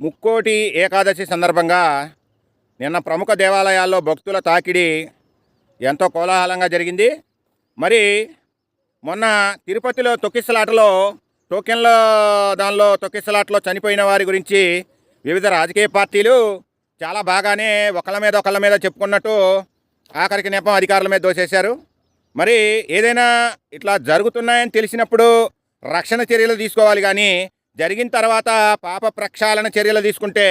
ముక్కోటి ఏకాదశి సందర్భంగా నిన్న ప్రముఖ దేవాలయాల్లో భక్తుల తాకిడి ఎంతో కోలాహలంగా జరిగింది. మరి మొన్న తిరుపతిలో తొక్కిసలాటలో టోకెన్ల దానిలో తొక్కిసలాటలో చనిపోయిన వారి గురించి వివిధ రాజకీయ పార్టీలు చాలా బాగానే ఒకళ్ళ మీద ఒకళ్ళ మీద చెప్పుకున్నట్టు ఆఖరికి నెపం అధికారుల మీద దోసేశారు. మరి ఏదైనా ఇట్లా జరుగుతున్నాయని తెలిసినప్పుడు రక్షణ చర్యలు తీసుకోవాలి కానీ జరిగిన తర్వాత పాప ప్రక్షాళన చర్యలు తీసుకుంటే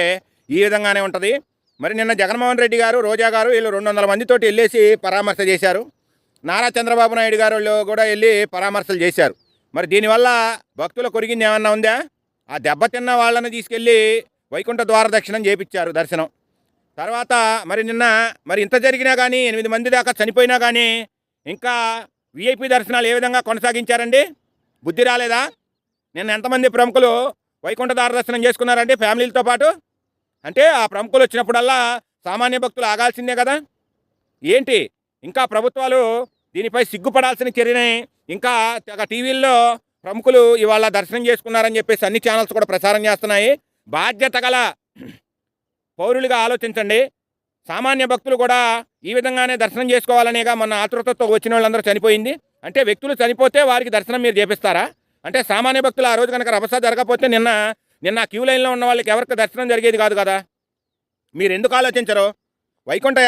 ఈ విధంగానే ఉంటుంది. మరి నిన్న జగన్మోహన్ రెడ్డి గారు రోజా గారు వీళ్ళు రెండు వందల మందితోటి వెళ్ళేసి పరామర్శ చేశారు. నారా చంద్రబాబు నాయుడు గారు వాళ్ళు కూడా వెళ్ళి పరామర్శలు చేశారు. మరి దీనివల్ల భక్తుల కొరిగింది ఏమన్నా ఉందా? ఆ దెబ్బతిన్న వాళ్ళని తీసుకెళ్ళి వైకుంఠ ద్వార దర్శనం చేపించారు దర్శనం. తర్వాత మరి నిన్న మరి ఇంత జరిగినా కానీ ఎనిమిది మంది దాకా చనిపోయినా కానీ ఇంకా విఐపి దర్శనాలు ఏ విధంగా కొనసాగించారండి? బుద్ధి రాలేదా? నిన్న ఎంతమంది ప్రముఖులు వైకుంఠ దర్శనం చేసుకున్నారండి ఫ్యామిలీలతో పాటు? అంటే ఆ ప్రముఖులు వచ్చినప్పుడల్లా సామాన్య భక్తులు ఆగాల్సిందే కదా? ఏంటి? ఇంకా ప్రభుత్వాలు దీనిపై సిగ్గుపడాల్సిన చర్యని ఇంకా తెగ టీవీల్లో ప్రముఖులు ఇవాళ దర్శనం చేసుకున్నారని చెప్పేసి అన్ని ఛానల్స్ కూడా ప్రసారం చేస్తున్నాయి. బాధ్యత గల పౌరులుగా ఆలోచించండి. సామాన్య భక్తులు కూడా ఈ విధంగానే దర్శనం చేసుకోవాలనేగా మన ఆతృతతో వచ్చిన వాళ్ళందరూ చనిపోయింది. అంటే వ్యక్తులు చనిపోతే వారికి దర్శనం మీరు చేపిస్తారా? అంటే సామాన్య భక్తులు ఆ రోజు కనుక రభస జరగకపోతే నిన్న నిన్న క్యూ లైన్లో ఉన్న వాళ్ళకి ఎవరికి దర్శనం జరిగేది కాదు కదా? మీరు ఎందుకు ఆలోచించరు? వైకుంఠ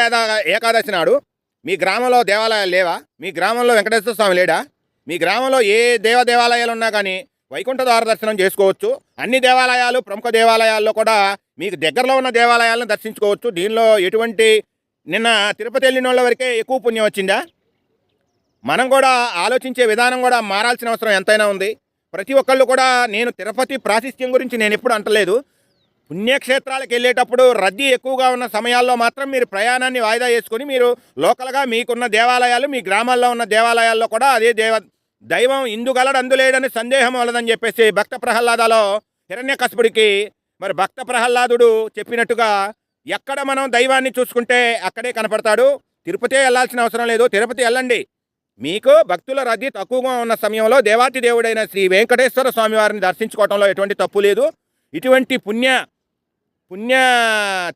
ఏకాదశి నాడు మీ గ్రామంలో దేవాలయాలు లేవా? మీ గ్రామంలో వెంకటేశ్వర స్వామి లేడా? మీ గ్రామంలో ఏ దేవ దేవాలయాలు ఉన్నా కానీ వైకుంఠ ద్వార దర్శనం చేసుకోవచ్చు. అన్ని దేవాలయాలు ప్రముఖ దేవాలయాల్లో కూడా మీకు దగ్గరలో ఉన్న దేవాలయాలను దర్శించుకోవచ్చు. దీనిలో ఎటువంటి నిన్న తిరుపతి వెళ్ళిన వాళ్ళ వరకే ఎక్కువ పుణ్యం వచ్చిందా? మనం కూడా ఆలోచించే విధానం కూడా మారాల్సిన అవసరం ఎంతైనా ఉంది. ప్రతి ఒక్కళ్ళు కూడా నేను తిరుపతి ప్రాశస్త్యం గురించి నేను ఎప్పుడు అంటలేదు. పుణ్యక్షేత్రాలకు వెళ్ళేటప్పుడు రద్దీ ఎక్కువగా ఉన్న సమయాల్లో మాత్రం మీరు ప్రయాణాన్ని వాయిదా చేసుకొని మీరు లోకల్గా మీకున్న దేవాలయాలు మీ గ్రామాల్లో ఉన్న దేవాలయాల్లో కూడా అదే దేవ దైవం ఇందుగలడు అందులేడని సందేహం వలదని చెప్పేసి భక్త ప్రహ్లాదాలో హిరణ్యకశపుడికి మరి భక్త ప్రహ్లాదుడు చెప్పినట్టుగా ఎక్కడ మనం దైవాన్ని చూసుకుంటే అక్కడే కనపడతాడు. తిరుపతి వెళ్ళాల్సిన అవసరం లేదు. తిరుపతి వెళ్ళండి. మీకు భక్తుల రద్దీ తక్కువగా ఉన్న సమయంలో దేవాతి దేవుడైన శ్రీ వెంకటేశ్వర స్వామి వారిని దర్శించుకోవడంలో ఎటువంటి తప్పు లేదు. ఇటువంటి పుణ్య పుణ్య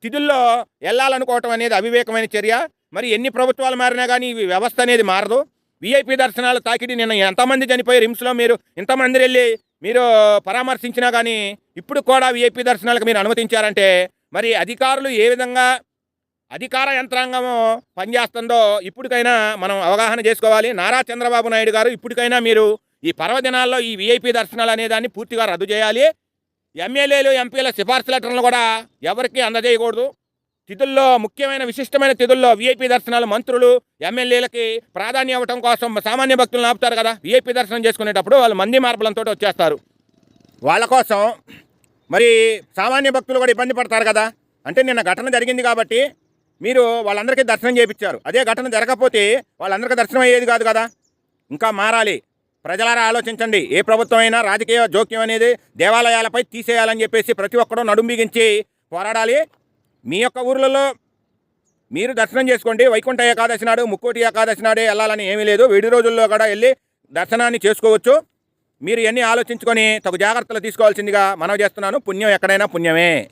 తిథుల్లో వెళ్ళాలనుకోవటం అనేది అవివేకమైన చర్య. మరి ఎన్ని ప్రభుత్వాలు మారినా కానీ ఈ వ్యవస్థ అనేది మారదు. విఐపి దర్శనాలు తాకిడి నిన్న ఎంతమంది చనిపోయి రిమ్స్లో మీరు ఇంతమంది వెళ్ళి మీరు పరామర్శించినా కానీ ఇప్పుడు కూడా విఐపి దర్శనాలకు మీరు అనుమతించారంటే మరి అధికారులు ఏ విధంగా అధికార యంత్రాంగము పనిచేస్తుందో ఇప్పటికైనా మనం అవగాహన చేసుకోవాలి. నారా చంద్రబాబు నాయుడు గారు ఇప్పటికైనా మీరు ఈ పర్వదినాల్లో ఈ వీఐపీ దర్శనాలు అనేదాన్ని పూర్తిగా రద్దు చేయాలి. ఎమ్మెల్యేలు ఎంపీల సిఫార్సు లెటర్లు కూడా ఎవరికి అందజేయకూడదు. తిథుల్లో ముఖ్యమైన విశిష్టమైన తిథుల్లో వీఐపీ దర్శనాలు మంత్రులు ఎమ్మెల్యేలకి ప్రాధాన్యం ఇవ్వటం కోసం సామాన్య భక్తులను ఆపుతారు కదా? వీఐపీ దర్శనం చేసుకునేటప్పుడు వాళ్ళు మంది మార్పులంతో వచ్చేస్తారు. వాళ్ళ కోసం మరి సామాన్య భక్తులు కూడా ఇబ్బంది పడతారు కదా? అంటే నిన్న ఘటన జరిగింది కాబట్టి మీరు వాళ్ళందరికీ దర్శనం చేయించారు. అదే ఘటన జరగకపోతే వాళ్ళందరికీ దర్శనం అయ్యేది కాదు కదా? ఇంకా మారాలి. ప్రజలారా ఆలోచించండి. ఏ ప్రభుత్వం అయినా రాజకీయ జోక్యం అనేది దేవాలయాలపై తీసేయాలని చెప్పేసి ప్రతి ఒక్కరూ నడుంబిగించి పోరాడాలి. మీ యొక్క ఊర్లలో మీరు దర్శనం చేసుకోండి. వైకుంఠ ఏకాదశి నాడు ముక్కోటి ఏకాదశి నాడే వెళ్ళాలని ఏమీ లేదు. వీడి రోజుల్లో కూడా వెళ్ళి దర్శనాన్ని చేసుకోవచ్చు. మీరు ఇవన్నీ ఆలోచించుకొని తగు జాగ్రత్తలు తీసుకోవాల్సిందిగా మనవి చేస్తున్నాను. పుణ్యం ఎక్కడైనా పుణ్యమే.